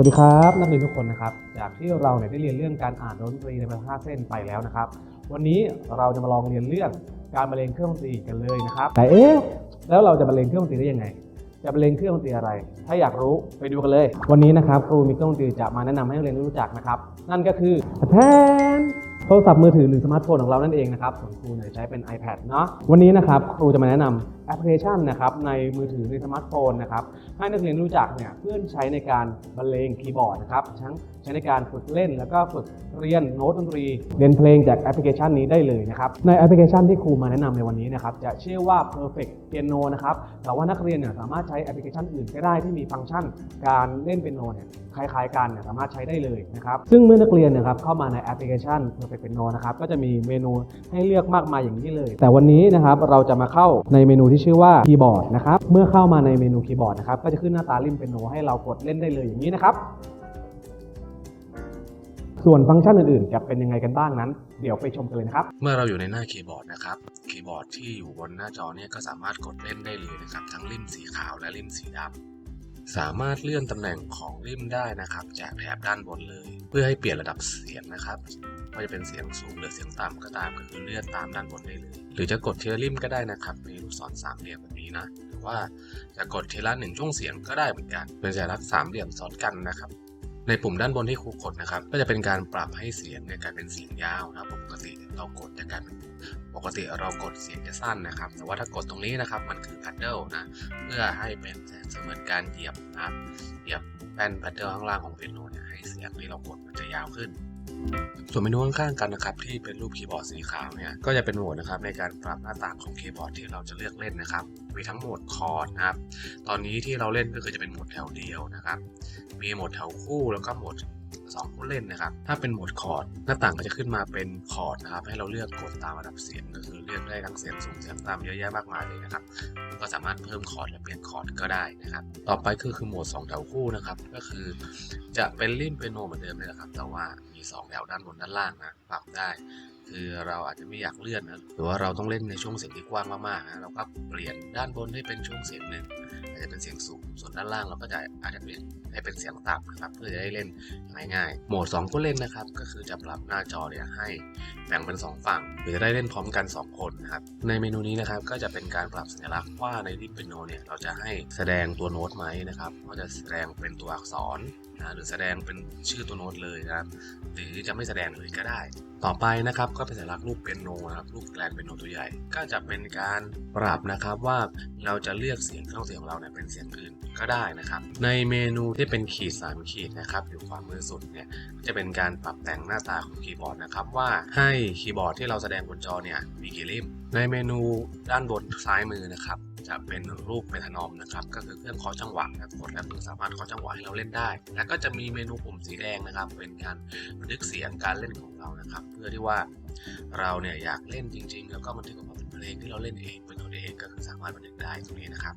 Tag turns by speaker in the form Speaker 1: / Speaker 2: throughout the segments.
Speaker 1: วัสดีครับนักเรียนทุกคนนะครับ จากที่เราเนี่ยได้เรียนเรื่องการอ่านดนตรีในภาษาเส้นไปแล้วนะครับ วันนี้เราจะมาลองเรียนเรื่องการบรรเลงเครื่องดนตรีกันเลยนะครับแต่เอ๊ะแล้วเราจะบรรเลงเครื่องดนตรีได้ยังไง จะบรรเลงเครื่องดนตรีอะไร ถ้าอยากรู้ไปดูกันเลย วันนี้นะครับครูมีเครื่องดนตรีจะมาแนะนำให้นักเรียนรู้จักนะครับ นั่นก็คือแทนโทรศัพท์มือถือหรือสมาร์ทโฟนของเรานั่นเองนะครับส่วนครูเนี่ยใช้เป็น iPad เนาะวันนี้นะครับครูจะมาแนะนำ แอปพลิเคชันนะครับในมือถือในสมาร์ทโฟนนะครับให้นักเรียนรู้จักเนี่ยเพื่อใช้ในการบรรเลงคีย์บอร์ดนะครับทั้งใช้ในการฝึกเล่น แล้วก็ฝึกเรียนโน้ตดนตรีเรียนเพลงจากแอปพลิเคชันนี้ได้เลยนะครับในแอปพลิเคชันที่ครูมาแนะนำในวันนี้นะครับจะชื่อว่า perfect piano นะครับแต่ว่านักเรียนเนี่ยสามารถใช้แอปพลิเคชันอื่นก็ได้ที่มีฟังก์ชันการเล่นเปียโนเนี่ยคล้ายๆกันเนี่ยสามารถใช้ได้เลยนะครับซึ่งเมื่อนักเรียนนะครับเข้ามาในแอปพลิเคชัน perfect piano นะครับก็จะมีเมนูให้เลือกมากมายอย่างนี้เลย แต่วันนี้นะครับเราจะมาเข้าในเมนูที่ชื่อว่าคีย์บอร์ดนะครับ เมื่อเข้ามาในเมนูคีย์บอร์ดนะครับ ก็จะขึ้นหน้าตาริมเป็นโนให้เรากดเล่นได้เลยอย่างนี้นะครับ ส่วนฟังก์ชันอื่นๆ จะเป็นยังไงกันบ้างนั้น เดี๋ยวไปชมกันเลยนะครับ
Speaker 2: เมื่อเราอยู่ในหน้าคีย์บอร์ดนะครับ คีย์บอร์ดที่อยู่บนหน้าจอเนี่ยก็สามารถกดเล่นได้เลยนะครับ ทั้งริมสีขาวและริมสีดำ สามารถเลื่อนตำแหน่งของริมได้นะครับ จากแถบด้านบนเลย เพื่อให้เปลี่ยนระดับเสียงนะครับว่าจะเป็นเสียงสูงหรือเสียงต่ำก็ตามก็คือเลื่อนตามด้านบนได้เลย หรือจะกดเทีลริมก็ได้นะครับมีลูกศรสามเหลี่ยมแบบนี้นะหรือว่าจะกดเทีละหนึ่งช่วงเสียงก็ได้เหมือนกัน เป็นสัญลักษณ์สามเหลี่ยมซ้อนกันนะครับ ในปุ่มด้านบนที่ครูกดนะครับ ก็จะเป็นการปรับให้เสียงเนี่ยกลายเป็นเสียงยาวนะครับปกติเรากดจะกลายเป็นปกติเรากดเสียงจะสั้นนะครับ แต่ว่าถ้ากดตรงนี้นะครับมันคือพัดเดิลนะเพื่อให้เป็นเสมือนการเหยียบนะครับเหยียบแป้นพัดเดิลข้างล่างของเปียโนเนี่ยให้เสียงที่เรากดมันจะยาวขึ้น ส่วนเมนูข้างๆกันนะครับที่เป็นรูปคีย์บอร์ดสีขาวเนี่ยก็จะเป็นโหมดนะครับในการปรับหน้าต่างของคีย์บอร์ดที่เราจะเลือกเล่นนะครับ มีทั้งโหมดคอร์ดนะครับตอนนี้ที่เราเล่นก็คือจะเป็นโหมดแถวเดียวนะครับ มีโหมดแถวคู่แล้วก็โหมดสองผู้เล่นนะครับ ถ้าเป็นโหมดคอร์ดหน้าต่างก็จะขึ้นมาเป็นคอร์ดนะครับ ให้เราเลือกกดตามระดับเสียงก็คือเลือกได้ทั้งเสียงสูงเสียงต่ำเยอะแยะมากมายเลยนะครับ ก็สามารถเพิ่มคอร์ดและเปลี่ยนคอร์ดก็ได้นะครับ ต่อไปคือคือโหมด2แถวคู่นะครับ ก็คือ จะเป็นริมเปียโนเหมือนเดิมเลยนะครับ แต่ว่ามี 2 แถวด้านบนด้านล่างนะปรับได้ คือเราอาจจะไม่อยากเลื่อนนะหรือว่าเราต้องเล่นในช่วงเสียงที่กว้างมากๆนะเราก็เปลี่ยนด้านบนให้เป็นช่วงเสียงหนึ่งอาจจะเป็นเสียงสูงส่วนด้านล่างเราก็จะอาจจะเปลี่ยนให้เป็นเสียงต่ำนะครับเพื่อจะได้เล่นง่ายๆโหมด 2 ก็เล่นนะครับ ก็คือจะปรับหน้าจอเนี่ยให้แบ่งเป็น 2 ฝั่งหรือจะได้เล่นพร้อมกัน 2 คนนะครับในเมนูนี้นะครับก็จะเป็นการปรับสัญลักษณ์ว่าในริมเปียโนเนี่ยเราจะให้แสดงตัวโน้ตไหมนะครับว่าจะแสดงเป็นตัวอักษรนะหรือแสดงเป็นชื่อตัวโน้ตเลยนะครับหรือจะไม่แสดงเลยก็ได้ ต่อไปนะครับก็เป็นสัญลักษณ์รูปเปียโนนะครับรูปแกลนเปียโนตัวใหญ่ ก็จะเป็นการปรับนะครับว่าเราจะเลือกเสียงเครื่องเสียงของเราเนี่ยเป็นเสียงอื่นก็ได้นะครับ ในเมนูที่เป็นขีดสามขีดนะครับอยู่ขวามือสุดเนี่ยจะเป็นการปรับแต่งหน้าตาของคีย์บอร์ดนะครับว่าให้คีย์บอร์ดที่เราแสดงบนจอเนี่ยมีกี่ริมในเมนูด้านบนซ้ายมือนะครับ จะเป็นรูปเมทานอมนะครับ ก็คือเครื่องเคาะจังหวะนะกดแล้วสามารถเคาะจังหวะให้เราเล่นได้ แล้วก็จะมีเมนูปุ่มสีแดงนะครับ เป็นการบันทึกเสียงการเล่นของเรานะครับ เพื่อที่ว่าเราเนี่ยอยากเล่นจริง ๆ แล้วก็บันทึกออกมาเป็นเพลงที่เราเล่นเองเป็นตัวเองก็คือสามารถบันทึกได้ตรงนี้นะครับ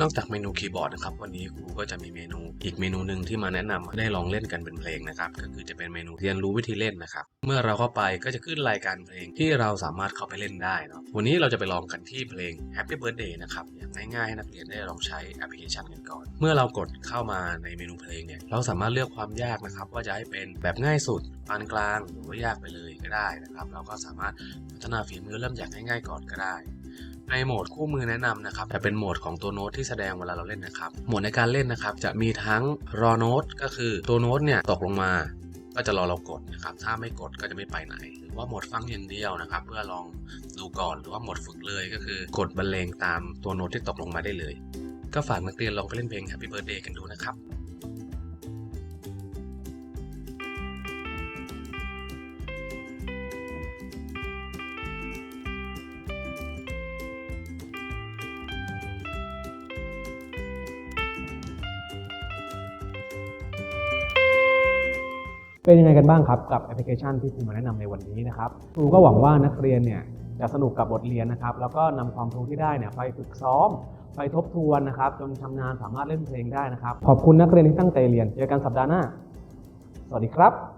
Speaker 2: นอกจากเมนูคีย์บอร์ดนะครับวันนี้ครูก็จะมีเมนูอีกเมนูหนึ่งที่มาแนะนำให้ได้ลองเล่นกันเป็นเพลงนะครับก็คือจะเป็นเมนูเรียนรู้วิธีเล่นนะครับเมื่อเราเข้าไปก็จะขึ้นรายการเพลงที่เราสามารถเข้าไปเล่นได้เนาะวันนี้เราจะไปลองกันที่เพลง Happy Birthday นะครับอย่างง่ายๆให้นักเรียนได้ลองใช้แอปพลิเคชันกันก่อน เมื่อเรากดเข้ามาในเมนูเพลงเนี่ยเราสามารถเลือกความยากนะครับว่าจะให้เป็นแบบง่ายสุดปานกลางหรือว่ายากไปเลยก็ได้นะครับเราก็สามารถพัฒนาฝีมือเริ่มจากง่ายๆก่อนก็ได้ ในโหมดคู่มือแนะนำนะครับจะเป็นโหมดของตัวโน้ตที่แสดงเวลาเราเล่นนะครับ โหมดในการเล่นนะครับจะมีทั้งรอโน้ตก็คือตัวโน้ตเนี่ยตกลงมาก็จะรอเรากดนะครับถ้าไม่กดก็จะไม่ไปไหน หรือว่าโหมดฟังอย่างเดียวนะครับ เพื่อลองดูก่อนหรือว่าโหมดฝึกเลยก็คือกดบรรเลงตามตัวโน้ตที่ตกลงมาได้เลย ก็ฝากนักเรียนลองไปเล่นเพลง Happy Birthday กันดูนะครับ
Speaker 1: เป็นยังไงกันบ้างครับกับแอปพลิเคชันที่ครูมาแนะนำในวันนี้นะครับครูก็หวังว่านักเรียนเนี่ยจะสนุกกับบทเรียนนะครับ แล้วก็นำความรู้ที่ได้เนี่ยไปฝึกซ้อม ไปทบทวนนะครับ จนทำนานสามารถเล่นเพลงได้นะครับ ขอบคุณนักเรียนที่ตั้งใจเรียน เจอกันสัปดาห์หน้า สวัสดีครับ